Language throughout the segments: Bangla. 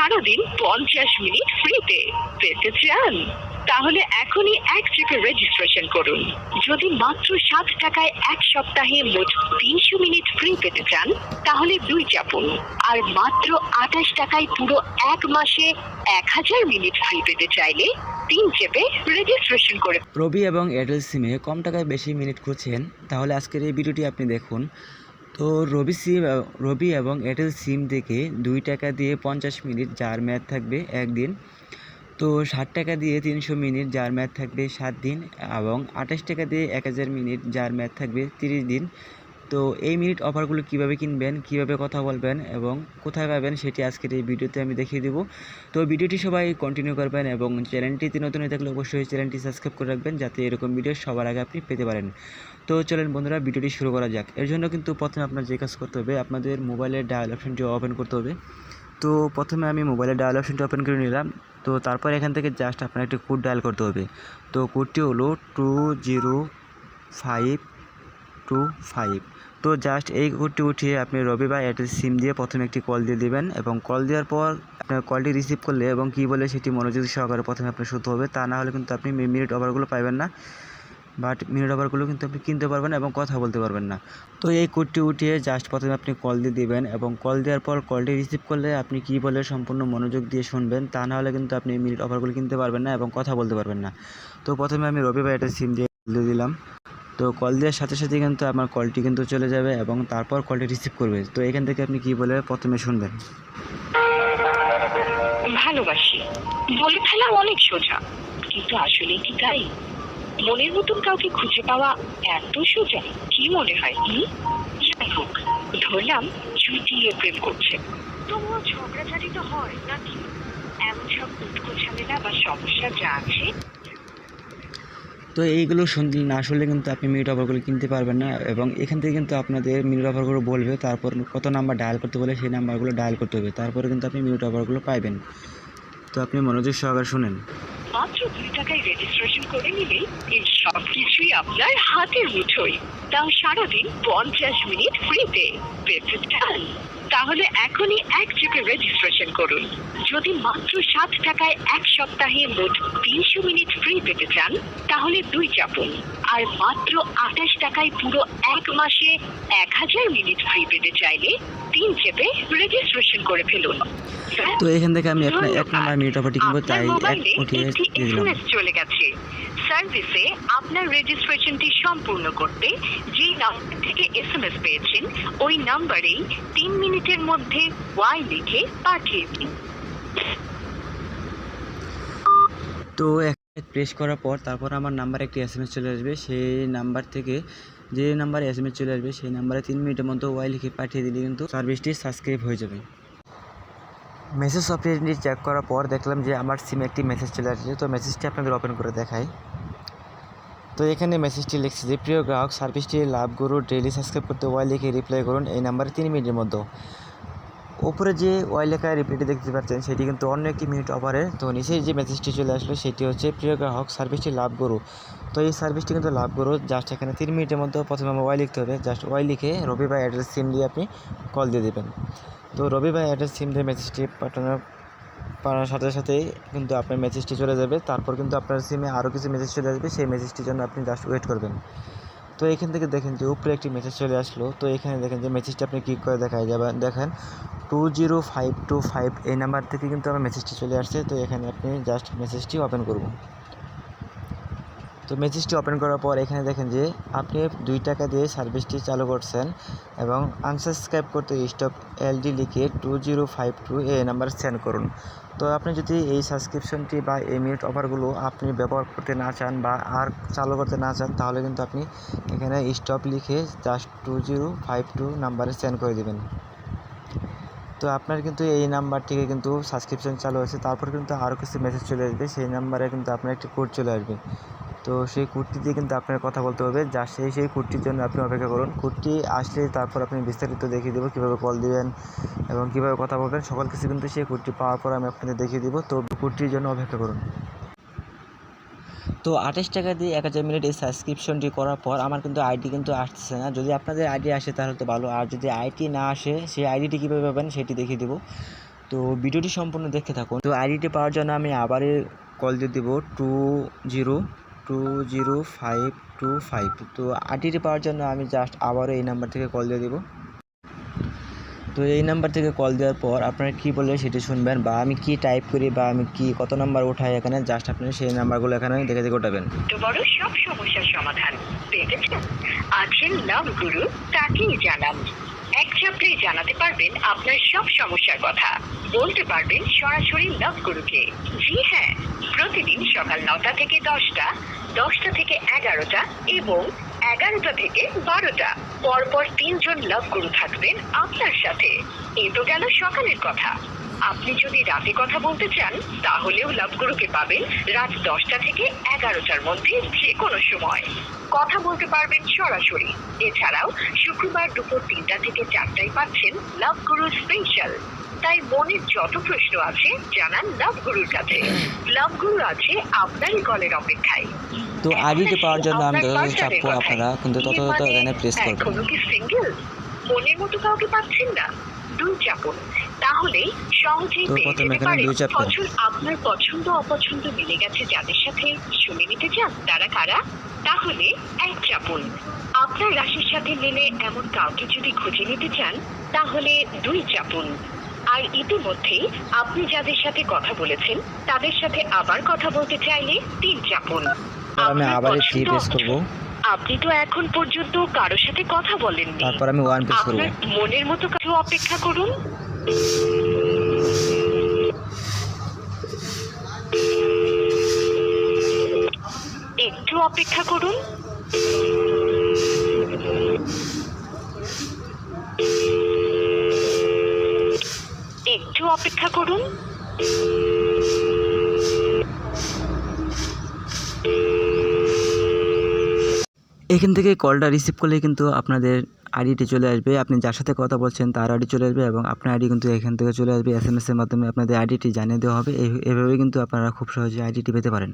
সারাদিন পঞ্চাশ মিনিট ফ্রিতে পেতে চান? তাহলে এখনই এক চেপে রেজিস্ট্রেশন করুন। যদি মাত্র সাত টাকায় এক সপ্তাহে মোট তিনশো মিনিট ফ্রি পেতে চান, তাহলে দুই চাপুন। আর মাত্র আঠাশ টাকায় পুরো এক মাসে এক হাজার মিনিট ফ্রি পেতে চাইলে তিন চেপে রেজিস্ট্রেশন করে রবি এবং এয়ারটেল সিমে কম টাকায় বেশি মিনিট খুঁজছেন, তাহলে আজকের এই ভিডিওটি আপনি দেখুন। তো রবি সিম রবি এবং এয়ারটেল সিম থেকে দুই টাকা দিয়ে পঞ্চাশ মিনিট যার ম্যাথ থাকবে একদিন তো ষাট টাকা দিয়ে তিনশো মিনিট যার ম্যাথ থাকবে সাত দিন এবং আঠাশ টাকা দিয়ে এক হাজার মিনিট যার ম্যাথ থাকবে তিরিশ দিন। তো এই মিনিট অফারগুলো কীভাবে কিনবেন, কীভাবে কথা বলবেন এবং কোথায় পাবেন সেটি আজকের এই ভিডিওতে আমি দেখিয়ে দেবো। তো ভিডিওটি সবাই কন্টিনিউ করবেন এবং চ্যানেলটিতে নতুন হয়ে থাকলে অবশ্যই চ্যানেলটি সাবস্ক্রাইব করে রাখবেন যাতে এরকম ভিডিও সবার আগে আপনি পেতে পারেন। তো চলেন বন্ধুরা, ভিডিওটি শুরু করা যাক। এর জন্য কিন্তু প্রথমে আপনার যে কাজ করতে হবে, আপনাদের মোবাইলের ডায়াল অপশনটি ওপেন করতে হবে। তো প্রথমে আমি মোবাইলের ডায়াল অপশনটি ওপেন করে নিলাম। তো তারপর এখান থেকে জাস্ট আপনার একটি কোড ডায়াল করতে হবে। তো কোডটি হলো two zero five two five তো জাস্ট এই কোডটি উঠিয়ে আপনি রবি বা এয়ারটেল সিম দিয়ে প্রথমে একটি কল দিয়ে দিবেন এবং কল দেওয়ার পর আপনার কলটি রিসিভ করলে এবং কী বলে সেটি মনোযোগ সহকারে প্রথমে আপনার শুনতে হবে। তা না হলে কিন্তু আপনি মিনিট ওভারগুলো পাবেন না। বাট মিনিট ওভারগুলো কিন্তু আপনি কিনতে পারবেন এবং কথা বলতে পারবেন না। তো এই কোডটি উঠিয়ে জাস্ট প্রথমে আপনি কল দিয়ে দিবেন এবং কল দেওয়ার পর কলটি রিসিভ করলে আপনি কী বলে সম্পূর্ণ মনোযোগ দিয়ে শুনবেন। তা না হলে কিন্তু আপনি মিনিট ওভারগুলো কিনতে পারবেন না এবং কথা বলতে পারবেন না। তো প্রথমে আমি রবি বা এয়ারটেল সিম দিয়ে দিলাম। তো কল দেওয়ার সাথে সাথে কিন্তু আমার কলটি কিন্তু চলে যাবে এবং তারপর কলটি রিসিভ করবে। তো এখান থেকে আপনি কী বলে প্রথমে শুনবেন? ভালোবাসি। বলে ফেলা অনেক সোজা। কিন্তু আসলে কি তাই? মনের মতন কাউকে খুঁজে পাওয়া এত সোজা, কি মনে হয়? যাই হোক, ধরলাম চুটিয়ে প্রেম করছে। তবুও ঝগড়াঝাটি তো হয়, নাকি? এমন সব উৎকো ঝামেলা বা সমস্যা যা আছে তো এইগুলো শুনলে না শুনলে কিন্তু আপনি মিনিট অফারগুলো কিনতে পারবেন না এবং এখান থেকে কিন্তু আপনাদের মিনিট অফারগুলো বলবে, তারপর কত নাম্বার ডায়াল করতে বলে সেই নাম্বারগুলো ডায়াল করতে হবে, তারপরে কিন্তু আপনি মিনিট অফারগুলো পাইবেন। তো আপনি মনোযোগ সহকারে শুনেন। মাত্র দুই টাকায় রেজিস্ট্রেশন করে সব কিছুই আপনার হাতের মুঠোয়। তাও সারাদিন পঞ্চাশ মিনিট ফ্রিতে তাহলে এখনই এক চেপে রেজিস্ট্রেশন করুন। যদি মাত্র সাত টাকায় এক সপ্তাহে মোট তিনশো মিনিট ফ্রি পেতে চান তাহলে দুই চাপুন। আর মাত্র আঠাশ টাকায় পুরো এক মাসে এক হাজার মিনিট ফ্রি পেতে চাইলে তিন চেপে রেজিস্ট্রেশন করে ফেলুন। তো এখান থেকে আমি আপনার এক নাম্বার মিনিট অফারটি কিনবো তাই এক চলে গেছে। সার্ভিসে আপনার রেজিস্ট্রেশনটি সম্পূর্ণ করতে যেই নাম্বার থেকে এসএমএস পেয়েছেন, ওই নাম্বারেই তিন মিনিটের মধ্যে ওয়াই লিখে পাঠিয়ে দিন। তো প্রেস করার পর তারপর আমার নাম্বারে একটি এস এম এস চলে আসবে। সেই নাম্বার থেকে যে নাম্বারে এস এম এস চলে আসবে, সেই নাম্বারে তিন মিনিটের মধ্যে ওয়াই লিখে পাঠিয়ে দিলে কিন্তু সার্ভিসটি সাবস্ক্রাইব হয়ে যাবে। মেসেজ অপশনটি চেক করার পর দেখলাম যে আমার সিমে একটি মেসেজ চলে আসছে। তো মেসেজটি আপনাদের ওপেন করে দেখাই। তো এখানে মেসেজটি লিখছে যে, প্রিয় গ্রাহক সার্ভিসটি লাভ গুরু ডেইলি সাবস্ক্রাইব করতে ওয়াই লিখে রিপ্লাই করুন। এই নাম্বারে তিন মিনিটের মধ্যে। উপরে যে ওয়াই লেখা রিপ্লাইটি দেখতে পাচ্ছেন, সেটি কিন্তু অন্য একটি মিনিট অফারে তো নিচে যে মেসেজটি চলে আসলো, সেটি হচ্ছে, প্রিয় গ্রাহক সার্ভিসটি লাভ করু। তো এই সার্ভিসটি কিন্তু লাভ করু। জাস্ট এখানে তিন মিনিটের মধ্যে প্রথমে আমার ওয়াই লিখতে হবে। জাস্ট ওয়াই লিখে রবি ভাই অ্যাড্রেস সিম দিয়ে আপনি কল দিয়ে দেবেন। তো রবি ভাই অ্যাড্রেস সিম দিয়ে মেসেজটি পাঠানোর পাঠানোর সাথে সাথেই কিন্তু আপনার মেসেজটি চলে যাবে। তারপর কিন্তু আপনার সিমে আরও কিছু মেসেজ চলে আসবে। সেই মেসেজটির জন্য আপনি জাস্ট ওয়েট করবেন। তো এখান থেকে দেখেন যে উপরে একটি মেসেজ চলে আসলো। তো এখানে দেখেন যে মেসেজটি আপনি ক্লিক করে দেখা যাবে। দেখেন two zero five two five এই নাম্বার থেকে কিন্তু আমার মেসেজটি চলে আসছে। তো এখানে আপনি জাস্ট মেসেজটি ওপেন করব। তো মেসেজটি ওপেন করার পর এখানে দেখেন যে আপনি দুই টাকা দিয়ে সার্ভিসটি চালু করছেন এবং আনসাবস্ক্রাইব করতে স্টপ এলডি লিখে টু জিরো ফাইভ টু এই নাম্বার সেন্ড করুন। তো আপনি যদি এই সাবস্ক্রিপশনটি বা এই মিনিট অফারগুলো আপনি ব্যবহার করতে না চান বা আর চালু করতে না চান, তাহলে কিন্তু আপনি এখানে স্টপ লিখে just two zero five two নাম্বারে সেন্ড করে দেবেন। তো আপনার কিন্তু এই নাম্বার থেকে কিন্তু সাবস্ক্রিপশন চালু হয়েছে, তারপর কিন্তু আরও কিছু মেসেজ চলে আসবে, সেই নাম্বারে কিন্তু আপনার একটি কোড চলে আসবে। তো সেই কুর্তি দিয়ে কিন্তু আপনার কথা বলতে হবে। যা সেই সেই কুর্তির জন্য আপনি অপেক্ষা করুন। কুর্তি আসলে তারপর আপনি বিস্তারিত দেখিয়ে দেবো, কীভাবে কল দিবেন এবং কীভাবে কথা বলবেন। সকল কিছু কিন্তু সেই কুর্তি পাওয়ার পর আমি আপনাদের দেখিয়ে দিব। তো কুর্তির জন্য অপেক্ষা করুন। তো আঠাশ টাকা দিয়ে এক হাজার মিনিট এই সাবস্ক্রিপশনটি করার পর আমার কিন্তু আইডি কিন্তু আসছে না। যদি আপনাদের আইডি আসে তাহলে তো ভালো। আর যদি আইডি না আসে, সেই আইডিটি কীভাবে পাবেন সেটি দেখিয়ে দেবো। তো ভিডিওটি সম্পূর্ণ দেখতে থাকুন। তো আইডিটি পাওয়ার জন্য আমি আবারই কল দিয়ে দেবো two zero two zero five two five তো আইডিটি পাওয়ার জন্য আমি জাস্ট আবারও এই নাম্বার থেকে কল দিয়ে দেবো। তো এই নাম্বার থেকে কল দেওয়ার পর আপনারা কী বলে সেটি শুনবেন বা আমি কি টাইপ করি বা আমি কি কত নাম্বার উঠাই এখানে জাস্ট আপনি সেই নাম্বারগুলো এখানে দেখে দেখে ওঠাবেন গুরু জানান। জানাতে পারবেন আপনার সব সমস্যার কথা। বলতে পারবেন সরাসরি লাভ গুরুকে জি হ্যাঁ প্রতিদিন সকাল নটা থেকে দশটা দশটা থেকে এগারোটা এবং এগারোটা থেকে বারোটা। পরপর তিনজন লাভ গুরু থাকবেন আপনার সাথে। এ তো গেল সকালের কথা। আপনি যদি রাতে কথা বলতে চান, তাহলেও লাভগুরুকে পাবেন রাত দশটা থেকে এগারোটার মধ্যে যে কোনো সময়। কথা বলতে পারবেন সরাসরি। এছাড়াও শুক্রবার দুপুর তিনটা থেকে চারটায় পাচ্ছেন লাভ লাভগুরু স্পেশাল তাই মনের যত প্রশ্ন আছে জানান লাভগুরুর কাছে। লাভগুরু আছে আপনারই কলের অপেক্ষায়। তো আইডিটি পাওয়ার জন্য আমি আপনার যত চাপবো আপনারা কিন্তু তত তত এখানে প্রেস করবেন এখনও কি সিঙ্গেল মনের মতো কাউকে পাচ্ছেন না? দুই চাপুন। তাহলেই সহজেই পেয়ে যেতে পারেন পছন্দ আপনার পছন্দ অপছন্দ মিলে গেছে যাদের সাথে শুনে নিতে চান তারা কারা? তাহলে এক চাপুন। আপনার রাশির সাথে মিলে এমন কাউকে যদি খুঁজে নিতে চান তাহলে দুই চাপুন। আর ইতিমধ্যেই আপনি যাদের সাথে কথা বলেছেন তাদের সাথে আবার কথা বলতে চাইলে তিন চাপুন। আমি আবার থ্রি প্রেস করব। আপনি তো এখন পর্যন্ত কারও সাথে কথা বলেননি। তারপর আমি ওয়ান প্রেস করব। আপনার মনের মতো কাছে অপেক্ষা করুন। একটু অপেক্ষা করুন। অপেক্ষা করুন। এখান থেকে কলটা রিসিভ করলে কিন্তু আপনাদের আইডিটি চলে আসবে। আপনি যার সাথে কথা বলছেন তার আইডি চলে আসবে এবং আপনার আইডি কিন্তু এখান থেকে চলে আসবে। এস এম এসের মাধ্যমে আপনাদের আইডিটি জানিয়ে দেওয়া হবে। এভাবেই এভাবে কিন্তু আপনারা খুব সহজে আইডিটি পেতে পারেন।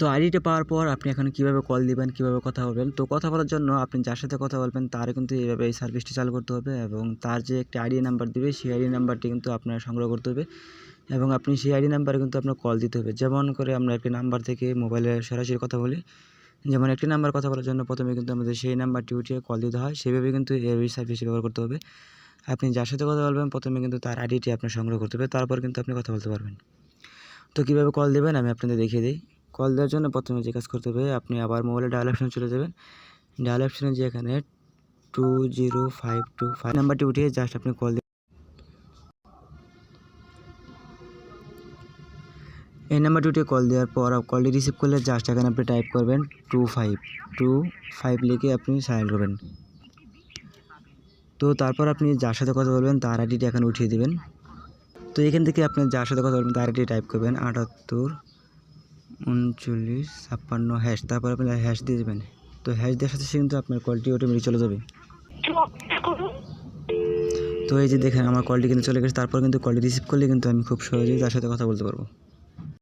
তো আইডিটি পাওয়ার পর আপনি এখন কীভাবে কল দিবেন, কীভাবে কথা বলবেন? তো কথা বলার জন্য আপনি যার সাথে কথা বলবেন তার কিন্তু এইভাবে এই সার্ভিসটি চালু করতে হবে এবং তার যে একটি আইডি নাম্বার দিবে, সেই আইডি নাম্বারটি কিন্তু আপনার সংগ্রহ করতে হবে এবং আপনি সেই আইডি নাম্বারে কিন্তু আপনার কল দিতে হবে। যেমন করে আমরা একটি নাম্বার থেকে মোবাইলে সরাসরি কথা বলি, যেমন একটি নাম্বার কথা বলার জন্য প্রথমে কিন্তু আমাদের সেই নাম্বারটি উঠিয়ে কল দিতে হয়, সেভাবে কিন্তু এই সার্ভিস ব্যবহার করতে হবে। আপনি যার সাথে কথা বলবেন, প্রথমে কিন্তু তার আইডিটি আপনার সংগ্রহ করতে হবে, তারপর কিন্তু আপনি কথা বলতে পারবেন। তো কীভাবে কল দেবেন, আমি আপনাদের দেখিয়ে দিই। কল দেওয়ার জন্য প্রথমে যে কাজ করতে হবে, আপনি আবার মোবাইলে ডায়াল অপশনে চলে যাবেন। ডায়াল অপশনে যে এখানে two zero five two five নাম্বারটি উঠিয়ে জাস্ট আপনি কল এই নাম্বারটি উঠে কল দেওয়ার পর কলটি রিসিভ করলে জাস্ট এখানে আপনি টাইপ করবেন টু ফাইভ টু ফাইভ লিখে আপনি সাইন করবেন। তো তারপর আপনি যার সাথে কথা বলবেন তার আইডিটি এখানে উঠিয়ে দেবেন। তো এখান থেকে আপনি যার সাথে কথা বলবেন তার আইডি টাইপ করবেন আটাত্তর উনচল্লিশ, ছাপ্পান্ন হ্যাশ তারপর আপনি হ্যাশ দিয়ে দেবেন। তো হ্যাশ দেওয়ার সাথে কিন্তু আপনার কলটি অটোমেটিক চলে যাবে। তো এই যে দেখেন, আমার কলটি কিন্তু চলে গেছে, তারপর কিন্তু কলটি রিসিভ করলে কিন্তু আমি খুব সহজেই তার সাথে কথা বলতে পারব।